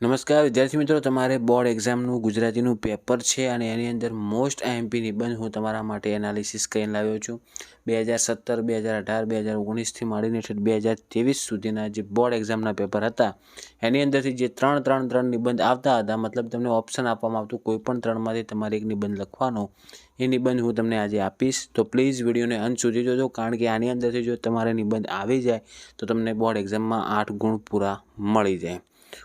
નમસ્કાર, વિદ્યાર્થી મિત્રો, તમારે બોર્ડ એક્ઝામનું ગુજરાતીનું પેપર છે અને એની અંદર મોસ્ટ આઈએમપી નિબંધ હું તમારા માટે એનાલિસિસ કરીને લાવ્યો છું. બે હજાર સત્તર, બે હજાર અઢાર, બે હજાર ઓગણીસથી માંડીને બે હજાર ત્રેવીસ સુધીના જે બોર્ડ એક્ઝામના પેપર હતા, એની અંદરથી જે ત્રણ ત્રણ ત્રણ નિબંધ આવતા હતા, મતલબ તમને ઓપ્શન આપવામાં આવતું કોઈ પણ ત્રણમાંથી તમારે એક નિબંધ લખવાનો, એ નિબંધ હું તમને આજે આપીશ. તો પ્લીઝ વિડીયોને અંત સુધી જોજો, કારણ કે આની અંદરથી જો તમારે નિબંધ આવી જાય, તો તમને બોર્ડ એક્ઝામમાં આઠ ગુણ પૂરા મળી જાય.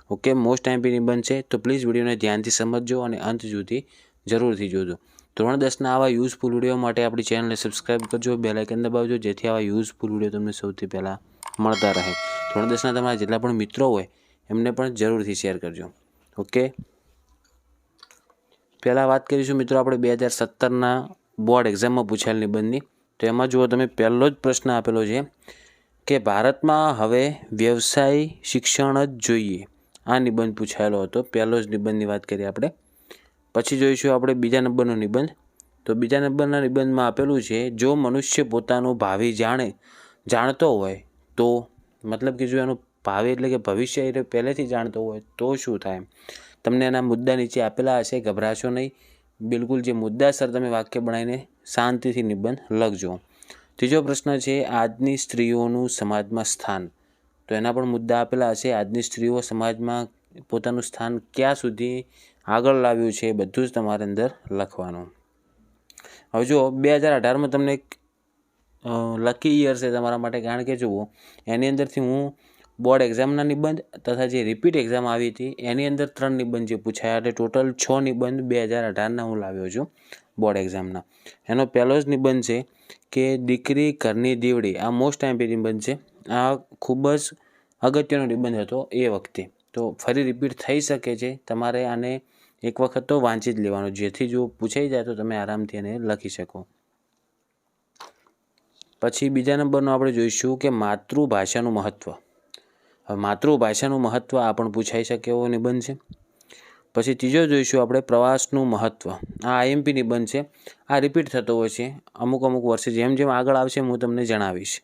ઓકે મોસ્ટ આઈમ્પી બનશે તો પ્લીઝ વિડીયોને ધ્યાનથી સમજજો અને અંત સુધી જરૂરથી જોજો. ધોરણ દસના આવા યુઝફુલ વીડિયો માટે આપણી ચેનલને સબસ્ક્રાઈબ કરજો બેલાઇકન દબાવજો, જેથી આવા યુઝફુલ વીડિયો તમને સૌથી પહેલાં મળતા રહે. ધોરણ દસના તમારા જેટલા પણ મિત્રો હોય, એમને પણ જરૂરથી શેર કરજો. ઓકે? પહેલાં વાત કરીશું મિત્રો આપણે બે હજાર સત્તરના બોર્ડ એક્ઝામમાં પૂછાયેલ નિબંધની. તો એમાં જુઓ, તમે પહેલો જ પ્રશ્ન આપેલો છે કે ભારતમાં હવે વ્યવસાય, શિક્ષણ જ જોઈએ. આ નિબંધ પૂછાયેલો હતો. પહેલો જ નિબંધની વાત કરીએ આપણે. પછી જોઈશું આપણે બીજા નંબરનો નિબંધ. તો બીજા નંબરના નિબંધમાં આપેલું છે, જો મનુષ્ય પોતાનું ભાવિ જાણે, જાણતો હોય, તો મતલબ કે જો એનું ભાવિ એટલે કે ભવિષ્ય એ પહેલેથી જાણતો હોય, તો શું થાય? તમને એના મુદ્દા નીચે આપેલા હશે, ગભરાશો નહીં. બિલકુલ જે મુદ્દાસર તમે વાક્ય બનાવીને શાંતિથી નિબંધ લખજો. ત્રીજો પ્રશ્ન છે, આજની સ્ત્રીઓનું સમાજમાં સ્થાન. તો એના પણ મુદ્દા આપેલા હશે આજની સ્ત્રીઓ સમાજમાં પોતાનું સ્થાન ક્યાં સુધી આગળ લાવ્યું છે બધું જ તમારે અંદર લખવાનું. હવે જો બે હજાર અઢારમાં તમને એક લકી યર છે તમારા માટે, કારણ કે જુઓ, એની અંદરથી હું બોર્ડ એક્ઝામના નિબંધ તથા જે રિપીટ એક્ઝામ આવી હતી, એની અંદર ત્રણ નિબંધ જે પૂછાયા એટલે ટોટલ છ નિબંધ બે હજાર અઢારના હું લાવ્યો છું. બોર્ડ એક્ઝામના. એનો પહેલો જ નિબંધ છે કે દીકરી ઘરની દીવડી, આ મોસ્ટ ટાઈમ નિબંધ છે. આ ખૂબ જ અગત્યનો નિબંધ હતો એ વખતે. તો ફરી રિપીટ થઈ શકે છે. તમારે આને એક વખત તો વાંચી જ લેવાનું. જેથી જો પૂછાઈ જાય તો તમે આરામથી એને લખી શકો. પછી બીજા નંબરનો આપણે જોઈશું કે માતૃભાષાનું મહત્ત્વ હવે માતૃભાષાનું મહત્ત્વ આ પણ પૂછાઈ શકે એવો નિબંધ છે. પછી ત્રીજો જોઈશું આપણે પ્રવાસનું મહત્ત્વ આ આઈએમપી નિબંધ છે. આ રિપીટ થતો હોય છે. અમુક અમુક વર્ષે જેમ જેમ આગળ આવશે હું તમને જણાવીશ.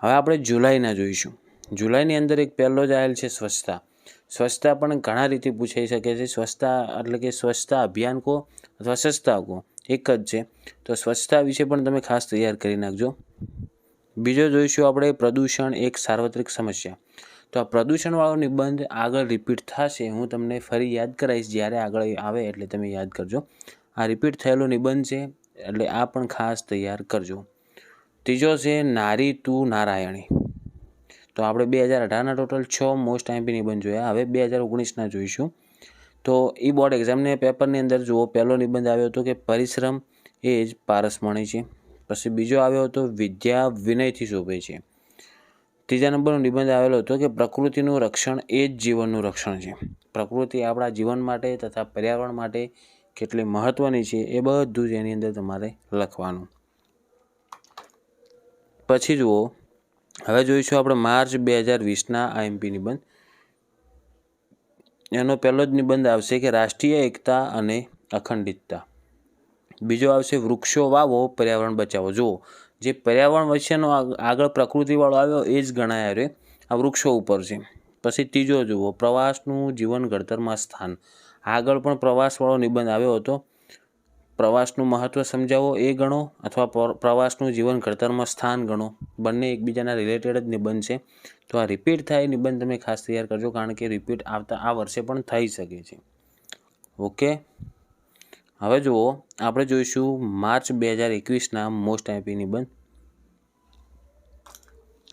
હવે આપણે જુલાઈના જોઈશું. જુલાઈની અંદર એક પહેલો જ આવેલ છે સ્વચ્છતા. સ્વચ્છતા પણ ઘણા રીતે પૂછાઈ શકે છે. સ્વચ્છતા એટલે કે સ્વચ્છતા અભિયાન કહો અથવા સ્વચ્છતા કહો એક જ છે. તો સ્વચ્છતા વિશે પણ તમે ખાસ તૈયાર કરી નાખજો. બીજો જોઈશું આપણે પ્રદૂષણ એક સાર્વત્રિક સમસ્યા. તો આ પ્રદૂષણવાળો નિબંધ આગળ રિપીટ થશે. હું તમને ફરી યાદ કરાવીશ જ્યારે આગળ આવે એટલે તમે યાદ કરજો. આ રિપીટ થયેલો નિબંધ છે, એટલે આ પણ ખાસ તૈયાર કરજો. ત્રીજો છે, નારી તું નારાયણી. તો આપણે બે હજાર અઢારના ટોટલ છ મોસ્ટ આઈમ્પી નિબંધ જોયા. હવે બે હજાર ઓગણીસના જોઈશું. તો એ બોર્ડ એક્ઝામને પેપરની અંદર જુઓ. પહેલો નિબંધ આવ્યો હતો કે પરિશ્રમ એ જ પારસમણી છે. પછી બીજો આવ્યો હતો વિદ્યા વિનયથી શોભે છે. ત્રીજા નંબરનો નિબંધ આવેલો હતો કે પ્રકૃતિનું રક્ષણ એ જ જીવનનું રક્ષણ છે. પ્રકૃતિ આપણા જીવન માટે તથા પર્યાવરણ માટે કેટલી મહત્ત્વની છે એ બધું જ એની અંદર તમારે લખવાનું. પછી જુઓ, હવે જોઈશું આપણે માર્ચ બે હજાર વીસના આઈએમપી નિબંધ. એનો પહેલો જ નિબંધ આવશે કે રાષ્ટ્રીય એકતા અને અખંડિતતા. બીજો આવશે વૃક્ષો વાવો, પર્યાવરણ બચાવો. જુઓ જે પર્યાવરણ વચ્ચેનો આગળ પ્રકૃતિવાળો આવ્યો, એ જ ગણાય રે આ વૃક્ષો ઉપર છે. પછી ત્રીજો જુઓ, પ્રવાસનું જીવન ઘડતરમાં સ્થાન. આગળ પણ પ્રવાસવાળો નિબંધ આવ્યો હતો. પ્રવાસનું મહત્ત્વ સમજાવો, એ ગણો, અથવા પ્રવાસનું જીવન ઘડતરમાં સ્થાન ગણો. બંને એકબીજાના રિલેટેડ જ નિબંધ છે. તો આ રિપીટ થાય નિબંધ તમે ખાસ તૈયાર કરજો, કારણ કે રિપીટ આવતા આ વર્ષે પણ થઈ શકે છે. ઓકે હવે જુઓ, આપણે જોઈશું માર્ચ બે હજાર એકવીસના મોસ્ટ આઈપી નિબંધ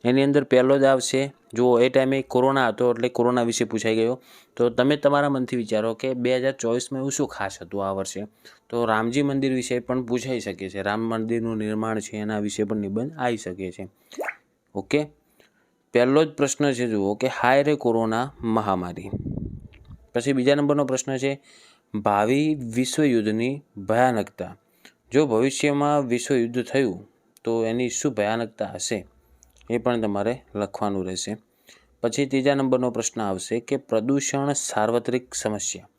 એની અંદર પહેલો જ આવશે. જુઓ, એ ટાઈમે કોરોના હતો એટલે કોરોના વિશે પૂછાઈ ગયો. તો તમે તમારા મનથી વિચારો કે બે હજાર ચોવીસમાં એવું શું ખાસ હતું આ વર્ષે? તો રામજી મંદિર વિશે પણ પૂછાઈ શકે છે. રામ મંદિરનું નિર્માણ છે, એના વિશે પણ નિબંધ આવી શકે છે. ઓકે? પહેલો જ પ્રશ્ન છે, જુઓ કે હાય રે કોરોના મહામારી. પછી બીજા નંબરનો પ્રશ્ન છે ભાવિ વિશ્વયુદ્ધની ભયાનકતા. જો ભવિષ્યમાં વિશ્વયુદ્ધ થયું, તો એની શું ભયાનકતા હશે? એ પણ તમારે લખવાનું રહેશે. પછી ત્રીજા નંબરનો પ્રશ્ન આવશે કે પ્રદૂષણ સાર્વત્રિક સમસ્યા.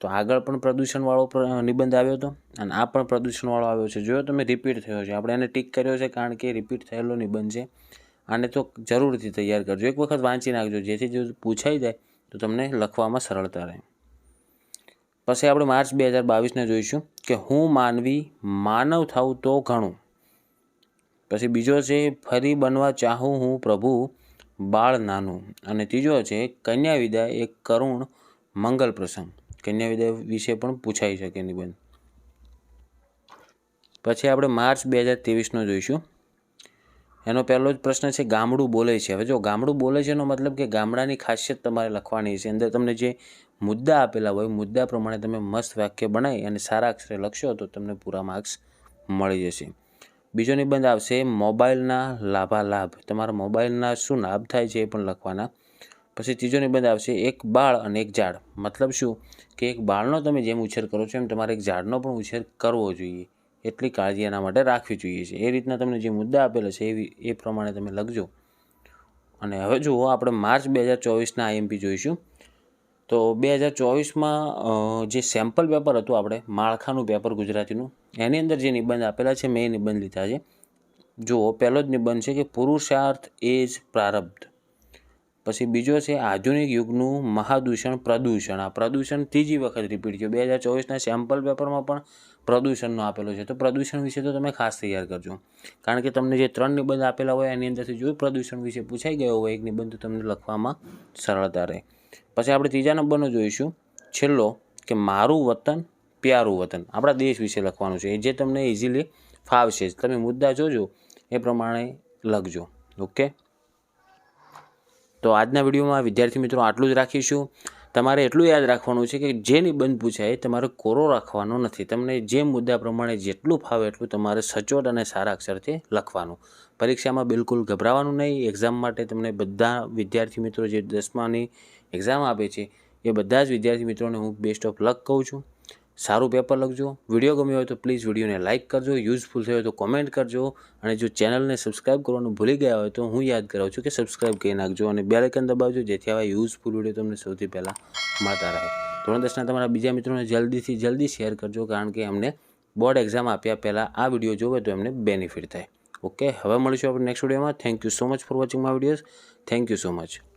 તો આગળ પણ પ્રદૂષણવાળો નિબંધ આવ્યો હતો અને આ પણ પ્રદૂષણવાળો આવ્યો છે. જોયો તમે રિપીટ થયો છે. આપણે એને ટીક કર્યો છે કારણ કે રિપીટ થયેલો નિબંધ છે. આને તો જરૂરથી તૈયાર કરજો. એક વખત વાંચી નાખજો. જેથી જો પૂછાઈ જાય તો તમને લખવામાં સરળતા રહે. પછી આપણે માર્ચ બે હજાર બાવીસને જોઈશું કે હું માનવી માનવ થાઉં તો ઘણું. પછી બીજો છે, ફરી બનવા ચાહું હું પ્રભુ, બાળ નાનું. અને ત્રીજો છે કન્યા વિદાય એક કરુણ મંગલ પ્રસંગ. કન્યા વિદાય વિશે પણ પૂછાઈ શકે નિબંધ પછી આપણે માર્ચ બે હજાર ત્રેવીસનો જોઈશું. એનો પહેલો જ પ્રશ્ન છે, ગામડું બોલે છે. હવે જો ગામડું બોલે છે એનો મતલબ કે ગામડાની ખાસિયત તમારે લખવાની છે. અંદર તમને જે મુદ્દા આપેલા હોય, મુદ્દા પ્રમાણે તમે મસ્ત વાક્ય બનાવી અને સારા અક્ષરે લખશો તો તમને પૂરા માર્ક્સ મળી જશે. બીજો નિબંધ આવશે, મોબાઈલના લાભાલાભ. તમારા મોબાઈલના શું લાભ થાય છે એ પણ લખવાના. પછી ત્રીજો નિબંધ આવશે, એક બાળ અને એક ઝાડ. મતલબ શું? કે એક બાળનો તમે જેમ ઉછેર કરો છો એમ તમારે એક ઝાડનો પણ ઉછેર કરવો જોઈએ. એટલી કાળજી એના માટે રાખવી જોઈએ છે. એ રીતના તમને જે મુદ્દા આપેલા છે એવી, એ પ્રમાણે તમે લખજો. અને હવે જુઓ, આપણે માર્ચ બે હજાર ચોવીસના આઈએમપી જોઈશું. તો બે હજાર ચોવીસમાં જે સેમ્પલ પેપર હતું આપણે, માળખાનું પેપર ગુજરાતીનું, એની અંદર જે નિબંધ આપેલા છે, મેં નિબંધ લીધા છે. જુઓ, પહેલો જ નિબંધ છે કે પુરુષાર્થ એ જ પ્રારબ્ધ. પછી બીજો છે આધુનિક યુગનું મહાદૂષણ પ્રદૂષણ. આ પ્રદૂષણ ત્રીજી વખત રિપીટ થયું. બે હજાર ચોવીસના સેમ્પલ પેપરમાં પણ પ્રદૂષણનો આપેલો છે. તો પ્રદૂષણ વિશે તો તમે ખાસ તૈયાર કરજો. કારણ કે તમને જે ત્રણ નિબંધ આપેલા હોય, એની અંદરથી જો પ્રદૂષણ વિશે પૂછાઈ ગયો હોય, એક નિબંધ તો તમને લખવામાં સરળતા રહે. પછી આપણે ત્રીજા નંબરનો જોઈશું. છેલ્લો, કે મારું વતન, પ્યારું વતન. આપણા દેશ વિશે લખવાનું છે. જે તમને ઇઝીલી ફાવશે. તમે મુદ્દા જોજો, એ પ્રમાણે લખજો. ઓકે તો આજના વિડીયોમાં વિદ્યાર્થી મિત્રો આટલું જ રાખીશું. તમારે એટલું યાદ રાખવાનું છે કે જે નિબંધ પૂછાય તમારે કોરો રાખવાનો નથી. તમને જે મુદ્દા પ્રમાણે જેટલું ફાવે એટલું તમારે સચોટ અને સારા અક્ષરથી લખવાનું. પરીક્ષામાં બિલકુલ ગભરાવાનું નહીં. એક્ઝામ માટે તમને બધા વિદ્યાર્થી મિત્રો જે દસમાની એક્ઝામ આપે છે. એ બધા જ વિદ્યાર્થી મિત્રોને હું બેસ્ટ ઓફ લક કહું છું. સારું પેપર લખજો. વીડિયો ગમ્યો હોય તો પ્લીઝ વિડીયોને લાઇક કરજો. યુઝફુલ થયો હોય તો કોમેન્ટ કરજો. અને જો ચેનલને સબસ્ક્રાઇબ કરવાનું ભૂલી ગયા હોય તો હું યાદ કરાવું છું કે સબસ્ક્રાઇબ કરી નાખજો અને બે આઇકન દબાવજો, જેથી આવા યુઝફુલ વીડિયો તમને સૌથી પહેલાં મળતા રહે. ધોરણ દસના તમારા બીજા મિત્રોને જલ્દીથી જલ્દી શેર કરજો, કારણ કે એમને બોર્ડ એક્ઝામ આપ્યા પહેલાં આ વીડિયો જોવે તો એમને બેનિફિટ થાય. ઓકે હવે મળીશું આપણે નેક્સ્ટ વિડીયોમાં thank you so much for watching my videos thank you so much